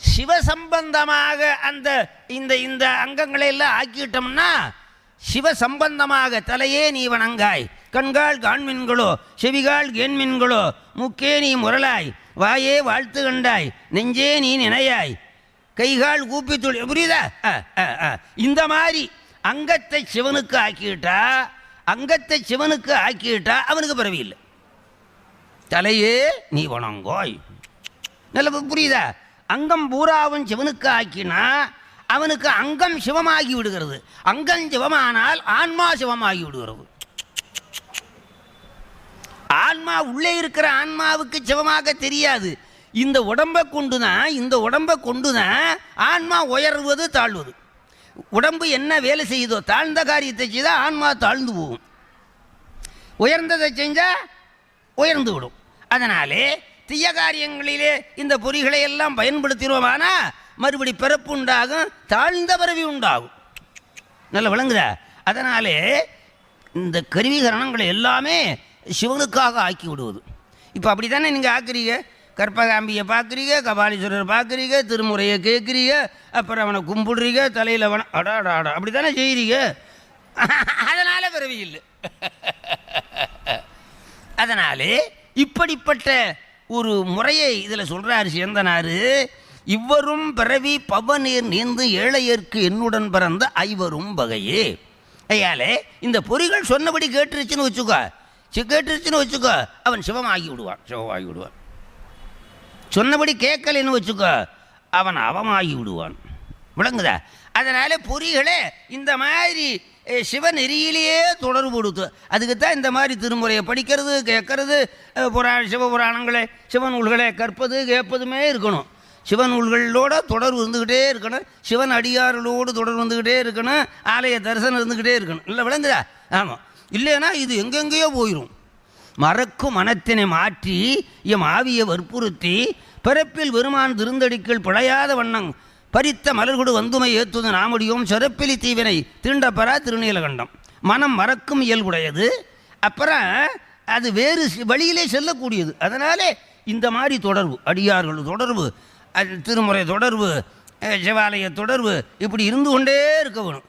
சிவசம்பந்தமாக அந்த இந்த இந்த அங்கங்களை எல்லாம் ஆக்கிட்டோம்னா சிவசம்பந்தமாக தலையே நீ வணங்காய். கண்கால் காண்மின்களோ செவிகால் கேண்மின்களோ முக்கே நீ முரலாய் வாயே வாழ்த்து கண்டாய் நெஞ்சே நீ நினையாய். கைகால் கூப்பி துளி புரியுதா? இந்த மாதிரி அங்கத்தை சிவனுக்கு ஆக்கிட்டா அங்கத்தை சிவனுக்கு ஆக்கிட்டா அவனுக்கு பிறவி இல்லை. தலையே நீ வணங்கோய். நல்ல புரியுதா? அங்கம் பூராவும் சிவனுக்கு ஆக்கினா அவனுக்கு அங்கம் சிவமாகி விடுகிறது. அங்கம் சிவமானால் ஆன்மா சிவமாகி விடுகிறது. ஆன்மா உள்ளே இருக்கிற ஆன்மாவுக்கு சிவமாக தெரியாது. இந்த உடம்பை கொண்டுதான் இந்த உடம்பை கொண்டுதான் ஆன்மா உயர்வது தாழ்வது. உடம்பு என்ன வேலை செய்யுதோ தாழ்ந்த காரியத்தை செய்தால் ஆன்மா தாழ்ந்து போகும். உயர்ந்ததை செஞ்சால் உயர்ந்து விடும். அதனாலே தீய காரியங்களிலே இந்த பொறிகளை எல்லாம் பயன்படுத்தினோமானா மறுபடி பிறப்பு உண்டாகும் தாழ்ந்த பிறவி உண்டாகும். நல்லா விளங்குதா? அதனாலே இந்த கருவிகரணங்களை எல்லாமே சிவனுக்காக ஆக்கி விடுவது. இப்போ அப்படி தானே நீங்கள் ஆக்குறீங்க? கற்பகாம்பியை பார்க்குறீங்க கபாலீஸ்வரர் பார்க்குறீங்க திருமுறையை கேட்குறீங்க அப்புறம் அவனை கும்பிடுறீங்க தலையில் அவனை அடா அடா அப்படி தானே செய்கிறீங்க அதனால் பிறவி இல்லை. அதனாலே இப்படிப்பட்ட ஒரு முறையை இதில் சொல்கிறாரு சேந்தனார் இவ்வரும் பிறவி பவநீர் நீந்து ஏழையர்க்கு என்னுடன் பிறந்த ஐவரும் வகையே. ஐயாலே இந்த பொறிகள் சொன்னபடி கேட்டுருச்சுன்னு வச்சுக்கோ. கேட்டுருச்சுன்னு வச்சுக்கோ. அவன் சிவமாகி விடுவான் சிவமாகி விடுவான். சொன்னபடி கேட்கலைன்னு வச்சுக்கோ. அவன் அவமாகி விடுவான். விளங்குதா? அதனால் பொறிகளே இந்த மாதிரி சிவநெறியிலேயே தொடர்பு கொடுத்து அதுக்கு தான் இந்த மாதிரி திருமுறையை படிக்கிறது கேட்கறது அஹ், புராண சிவபுராணங்களை சிவநூல்களை கற்பது கேட்பதுமே இருக்கணும். சிவநூல்களோட தொடர்பு இருந்துக்கிட்டே இருக்கணும். சிவன் அடியார்களோடு தொடர்பு இருந்துக்கிட்டே இருக்கணும். ஆலய தரிசனம் இருந்துக்கிட்டே இருக்கணும். இல்லை விளங்குதா? ஆமாம் இல்லைன்னா இது எங்கெங்கேயோ போயிடும் மறக்கும் மனத்தினை மாற்றி எம் ஆவியை வற்புறுத்தி பிறப்பில் பெருமான் திருந்தடிக்குள் பிழையாத வண்ணம் பறித்த மலர்கொடு வந்துமை ஏத்துவது நாமடியும் சிறப்பிலி தீவினை. தீண்டப்பரா திருநீலகண்டம். மனம் மறக்கும் இயல்புடையது. அப்புறம் அது வேறு வழியிலே செல்லக்கூடியது. அதனாலே இந்த மாதிரி தொடர்பு அடியார்கள் தொடர்பு அது திருமுறை தொடர்பு சிவாலய தொடர்பு இப்படி இருந்து கொண்டே இருக்க வேணும்.